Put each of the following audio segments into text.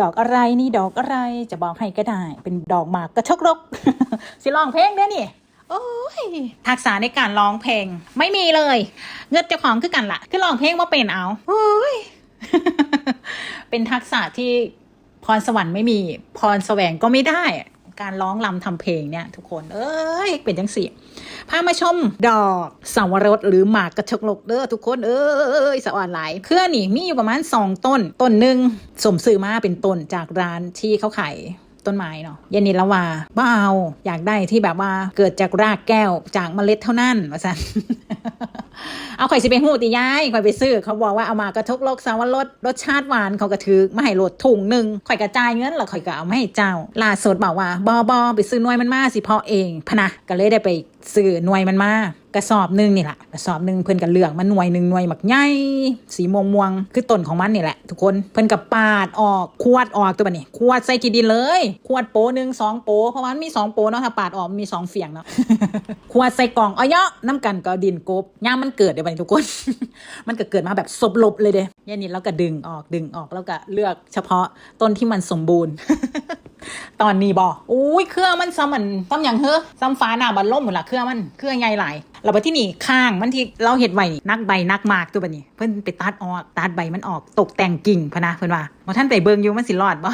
ดอกอะไรนี่ดอกอะไรจะบอกให้ก็ได้ เป็นดอกหมากกระชกรกสิร้องเพลงเด้นี่โอ้ยทักษะในการร้องเพลง ไม่มีเลย เงินเจ้าของคือกันละคือร้องเพลงว่าเป็นเอาโอ้ยเป็นทักษะที่พรสวรรค์ไม่มีพรแสวงก็ไม่ได้ การร้องลำทำเพลงเนี่ย ทุกคน เอ้ยเป็นจังสิ พามาชม ดอกสาวรสหรือหมากกระชกลกเด้อทุกคนเอ้ยสะอ่อนหลเครือนี่มีอยู่ประมาณ 2 ต้น ต้นหนึ่งสมซื้อมาเป็นต้นจากร้านที่เขาขาย ต้นไม้เนาะเยนนิละว่าบ้าเอาอยากได้ที่แบบว่าเกิดจากรากแก้วจากเมล็ดเท่านั้นว่าสันเอาข่อยสิไปหูติยายข่อยไปซื้อ เขาบอกว่าเอามากระทกโลกสาวรสรสชาติหวานเขากระถือมาให้โหลดถุงหนึ่งข่อยกระจายเงินแล้วข่อยก็เอามาให้เจ้าล่าสุดบอกว่าบอบอไปซื้อหน่วยมันมาสิพาะเองพนะก็เลยได้ไปซื้อหน่วยมันมา กระสอบหนึ่งนี่แหละกระสอบหนึ่งเพิ่อนกับเหลืองมันหน่วยหนึ่งหน่วยหมักใหญ่สีม่วงม่วงคือต้นของมันนี่แหละ ทุกคนเพิ่อนกับปาดออกควดออกตัวบัดนี้ควดใส่กีดินเลยควดโปหนึ่งสองโปเพราะมันมีสองโปเนาะถ้าปาดออกมันมีสองเฟียงเนาะขวดใส่กล่องเอาเยอะน้ำกันก็ดินกบย่ามมันเกิดเดี๋ยวไปทุกคน มันก็เกิดมาแบบสบลบเลยเด้ย่านี้เราก็ดึงออกดึงออกแล้วก็เลือกเฉพาะต้นที่มันสมบูรณ์ ตอนนี้บออุ้ยเครื่องมันซ้ำมันซ้ำอย่างเฮ้อซ้ำฟ้าหน้าบันล่มหมดละเครื่องมันเครื่องใหญ่หลายเราไปที่นี่ข้างมันที่เราเห็ดใบนักใบนักมากตัวบันนี้ เพิ่นไปตัดออกตัดใบมันออกตกแต่งกิ่งพะนะเพิ่นว่าว่อท่านไปเบิงอยู่มันสิรอดบ่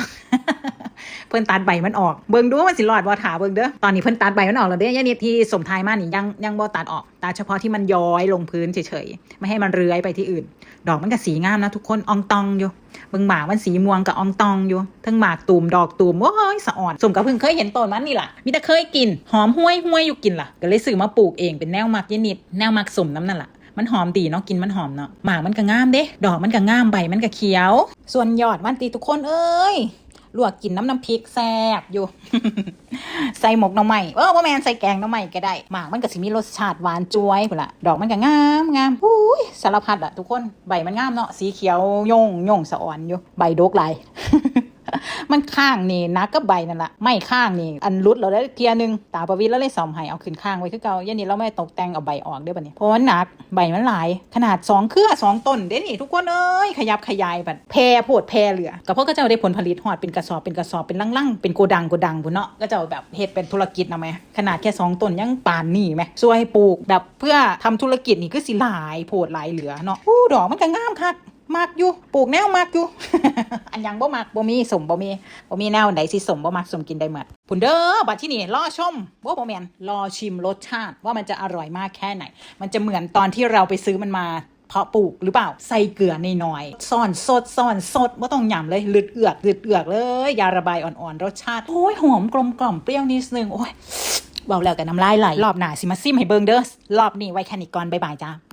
เพิ่นตัดใบมันออกเบิ่งดูว่ามันสิรอดบ่ถาเบิ่งเด้อตอนนี้เพิ่นตัดใบมันออกแล้วเด้อยานิดที่สมทายมานี่ยังยังบ่ตัดออกตัดเฉพาะที่มันย้อยลงพื้นเฉยๆไม่ให้มันเลื้อยไปที่อื่น ดอกมันก็สีงามนะทุกคนอองตองอยู่เบิ่งหมากมันสีม่วงกับอองตองอยู่ทั้งหมากตูมดอกตูมโอ้ยสะอ่อนสมกับเพิ่งเคยเห็นต้นมันนี่ล่ะมีแต่เคยกินหอมห้วยห้วยอยู่กินล่ะ ก็เลยซื้อมาปลูกเองเป็นแนวหมักยานิดแนวหมักสมน้ำนั่นล่ะมันหอมดีเนาะกินมันหอมเนาะหมากมันก็งามเด้ ดอกมันก็งามใบมันก็เขียว ส่วนยอดมันตีทุกคนเอ้ย ลวกกินน้ำน้ำพริกแซ่บอยู่ ใส่หมกหน่อไม้เออพ่อแมนใส่แกงหน่อไม้ก็ได้หมากมันก็สิมีรสชาติหวานจ้วยพุ่นละดอกมันก็งามงามอุ้ยสารพัดอะทุกคนใบมันงามเนาะสีเขียวยงยงสะอ่อนอยู่ใบดกหลาย มันข้างนี่นักก็ใบนั่นแหละไม่ข้างนี่อันรุดเราได้เทียนึงตาประวิตรแล้วเลยสอมให้เอาขึ้นข้างไว้คือเก่ายันนี้เราไม่ตกแต่งเอาใบออกด้วยบัดนี้เพราะว่าหนักใบมันหลาย ขนาดสองเครือสองต้นเด้นี่ทุกคนเอ้ยขยับขยายบัดแพร่โพดแพร่เหลือก็เพราะก็จะได้ผลผลิตหอดเป็นกระสอบเป็นกระสอบเป็นลังๆเป็นโกดังโกดังพุ่นเนาะก็จะแบบเฮ็ดเป็นธุรกิจนะแม่ขนาดแค่สองต้นยังปานนี่ไหมช่วยปลูกแบบเพื่อทำธุรกิจนี่คือสิหลายโพดหลายเหลือเนาะอู้ดอกมันก็งามคัก มักอยู่ปลูกแนวมักอยู่ อันยังบ่มักบ่มีสมบ่มีบ่มีแนวไหนสิสมบ่มักสมกินได้หมดผุนเด้อบัดที่นี่รอชมบ่บ่แมนรอชิมรสชาติว่ามันจะอร่อยมากแค่ไหน มันจะเหมือนตอนที่เราไปซื้อมันมาเพาะปลูกหรือเปล่าใส่เกลือน้อยๆซ่อนสดซ่อนสดว่าต้องหย่ำเลยลืดเอือกลืดเอือกเลย ยาระบายอ่อนๆรสชาติโอ้ยหอมกลมกล่อมเปรี้ยวนิดนึงโอ้ยเบาแล้วกับน้ำลายไหลรอบหน้าสิมาซิมให้เบิงเด้อรอบนี้ไว้แค่นี้ก่อนบ๊ายบายจ้า